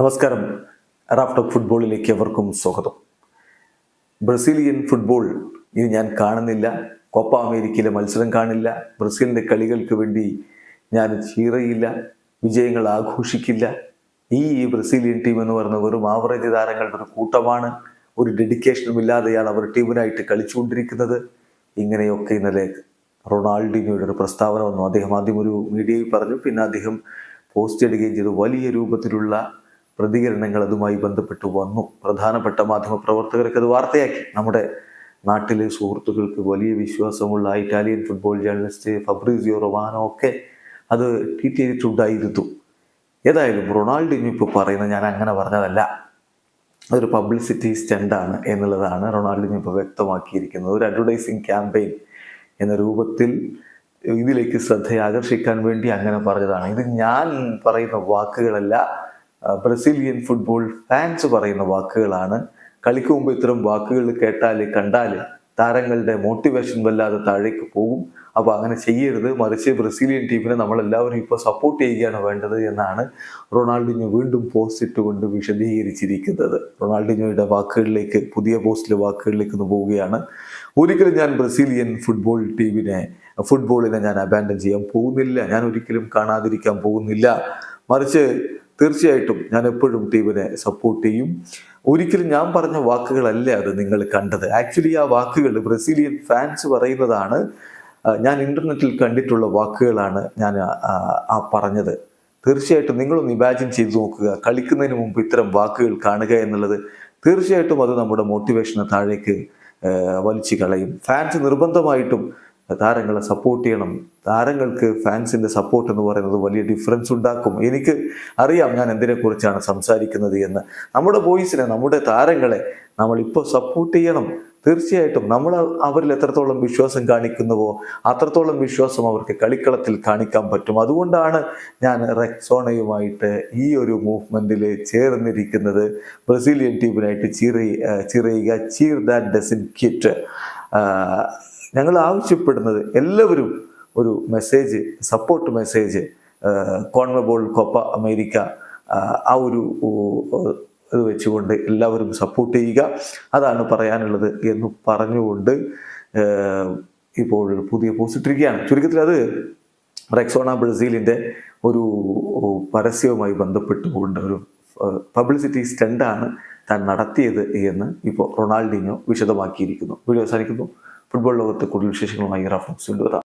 നമസ്കാരം. റാഫ്റ്റോക്ക് ഫുട്ബോളിലേക്ക് എവർക്കും സ്വാഗതം. ബ്രസീലിയൻ ഫുട്ബോൾ ഇനി ഞാൻ കാണുന്നില്ല. കോപ്പ അമേരിക്കയിലെ മത്സരം കാണില്ല. ബ്രസീലിന്റെ കളികൾക്ക് വേണ്ടി ഞാൻ ചീറയില്ല. വിജയങ്ങൾ ആഘോഷിക്കില്ല. ഈ ബ്രസീലിയൻ ടീം എന്ന് പറയുന്ന വെറും ആവറേജ് താരങ്ങളുടെ ഒരു കൂട്ടമാണ്. ഒരു ഡെഡിക്കേഷനും ഇല്ലാതെയാണ് അവർ ടീമിനായിട്ട് കളിച്ചുകൊണ്ടിരിക്കുന്നത്. ഇങ്ങനെയൊക്കെ ഇന്നലെ റൊണാൾഡിനോയുടെ ഒരു പ്രസ്താവന വന്നു. അദ്ദേഹം ആദ്യം ഒരു മീഡിയയിൽ പറഞ്ഞു. പിന്നെ അദ്ദേഹം പോസ്റ്റ് ഇടുകയും ചെയ്തു. വലിയ രൂപത്തിലുള്ള പ്രതികരണങ്ങൾ അതുമായി ബന്ധപ്പെട്ട് വന്നു. പ്രധാനപ്പെട്ട മാധ്യമ പ്രവർത്തകർക്ക് അത് വാർത്തയാക്കി. നമ്മുടെ നാട്ടിലെ സുഹൃത്തുക്കൾക്ക് വലിയ വിശ്വാസമുള്ള Italian football journalist Fabrizio Romano ഒക്കെ അത് ട്വീറ്റ് ചെയ്തിട്ടുണ്ടായിരുന്നു. ഏതായാലും റൊണാൾഡിനു ഇപ്പോൾ പറയുന്നത് ഞാൻ അങ്ങനെ പറഞ്ഞതല്ല. അതൊരു പബ്ലിസിറ്റി സ്റ്റണ്ടാണ് എന്നുള്ളതാണ് റൊണാൾഡിനു ഇപ്പോൾ വ്യക്തമാക്കിയിരിക്കുന്നത്. ഒരു അഡ്വർടൈസിങ് ക്യാമ്പയിൻ എന്ന രൂപത്തിൽ ഇതിലേക്ക് ശ്രദ്ധയെ ആകർഷിക്കാൻ വേണ്ടി അങ്ങനെ പറഞ്ഞതാണ്. ഇത് ഞാൻ പറയുന്ന വാക്കുകളല്ല ബ്രസീലിയൻ ഫുട്ബോൾ ഫാൻസ് പറയുന്ന വാക്കുകളാണ്. കളിക്ക് മുമ്പ് ഇത്തരം വാക്കുകൾ കേട്ടാൽ കണ്ടാൽ താരങ്ങളുടെ മോട്ടിവേഷൻ വല്ലാതെ താഴേക്ക് പോകും. അപ്പോൾ അങ്ങനെ ചെയ്യരുത്. മറിച്ച് ബ്രസീലിയൻ ടീമിനെ നമ്മളെല്ലാവരും ഇപ്പോൾ സപ്പോർട്ട് ചെയ്യുകയാണ് വേണ്ടത് എന്നാണ് റൊണാൾഡിനോ വീണ്ടും പോസ്റ്റ് ഇട്ടുകൊണ്ട് വിശദീകരിച്ചിരിക്കുന്നത്. റൊണാൾഡിനോയുടെ വാക്കുകളിലേക്ക് പുതിയ പോസ്റ്റിലെ വാക്കുകളിലേക്ക് ഒന്ന് പോവുകയാണ്. ഒരിക്കലും ഞാൻ ബ്രസീലിയൻ ഫുട്ബോൾ ടീമിനെ ഫുട്ബോളിനെ ഞാൻ അബാൻഡൻ ചെയ്യാൻ പോകുന്നില്ല. ഞാൻ ഒരിക്കലും കാണാതിരിക്കാൻ പോകുന്നില്ല. മറിച്ച് തീർച്ചയായിട്ടും ഞാൻ എപ്പോഴും ടീമിനെ സപ്പോർട്ട് ചെയ്യും. ഒരിക്കലും ഞാൻ പറഞ്ഞ വാക്കുകളല്ല അത് നിങ്ങൾ കണ്ടത്. ആക്ച്വലി ആ വാക്കുകൾ ബ്രസീലിയൻ ഫാൻസ് പറയുന്നതാണ്. ഞാൻ ഇന്റർനെറ്റിൽ കണ്ടിട്ടുള്ള വാക്കുകളാണ് ഞാൻ ആ, പറഞ്ഞത്. തീർച്ചയായിട്ടും നിങ്ങളൊന്ന് ഇമാജിൻ ചെയ്ത് നോക്കുക. കളിക്കുന്നതിന് മുമ്പ് ഇത്തരം വാക്കുകൾ കാണുക എന്നുള്ളത് തീർച്ചയായിട്ടും അത് നമ്മുടെ മോട്ടിവേഷനെ താഴേക്ക് വലിച്ചു കളയും. ഫാൻസ് നിർബന്ധമായിട്ടും താരങ്ങളെ സപ്പോർട്ട് ചെയ്യണം. താരങ്ങൾക്ക് ഫാൻസിന്റെ സപ്പോർട്ട് എന്ന് പറയുന്നത് വലിയ ഡിഫറൻസ് ഉണ്ടാക്കും. എനിക്ക് അറിയാം ഞാൻ എന്തിനെക്കുറിച്ചാണ് സംസാരിക്കുന്നത് എന്ന്. നമ്മുടെ ബോയ്സിനെ നമ്മുടെ താരങ്ങളെ നമ്മൾ ഇപ്പോൾ സപ്പോർട്ട് ചെയ്യണം. തീർച്ചയായിട്ടും നമ്മൾ അവരിൽ എത്രത്തോളം വിശ്വാസം കാണിക്കുന്നുവോ അത്രത്തോളം വിശ്വാസം അവർക്ക് കളിക്കളത്തിൽ കാണിക്കാൻ പറ്റും. അതുകൊണ്ടാണ് ഞാൻ റെക്സോണയുമായിട്ട് ഈ ഒരു മൂവ്മെന്റിൽ ചേർന്നിരിക്കുന്നത്. ബ്രസീലിയൻ ടീമിനായിട്ട് ചീറ ചിറയുക. ചീർ ദാറ്റ് ഡസിൻ കിറ്റ് ഞങ്ങൾ ആവശ്യപ്പെടുന്നത് എല്ലാവരും ഒരു message support message CONMEBOL Copa America ആ, ഒരു ഇത് വെച്ചുകൊണ്ട് എല്ലാവരും സപ്പോർട്ട് ചെയ്യുക. അതാണ് പറയാനുള്ളത് എന്ന് പറഞ്ഞുകൊണ്ട് ഇപ്പോൾ പുതിയ പോസ്റ്റ് ചുരുക്കത്തിൽ അത് റെക്സോണ ബ്രസീലിന്റെ ഒരു പരസ്യവുമായി ബന്ധപ്പെട്ടുകൊണ്ട് ഒരു പബ്ലിസിറ്റി സ്റ്റണ്ടാണ് താൻ നടത്തിയത് എന്ന് ഇപ്പോൾ റൊണാൾഡിനോ വിശദമാക്കിയിരിക്കുന്നു. വീഡിയോ അവസാനിക്കുന്നു. ഫുട്ബോൾ ലോകത്ത് കൂടുതൽ വിശേഷങ്ങളുമായി റാഫ്റ്റോക്സ് കൊണ്ടുവരാം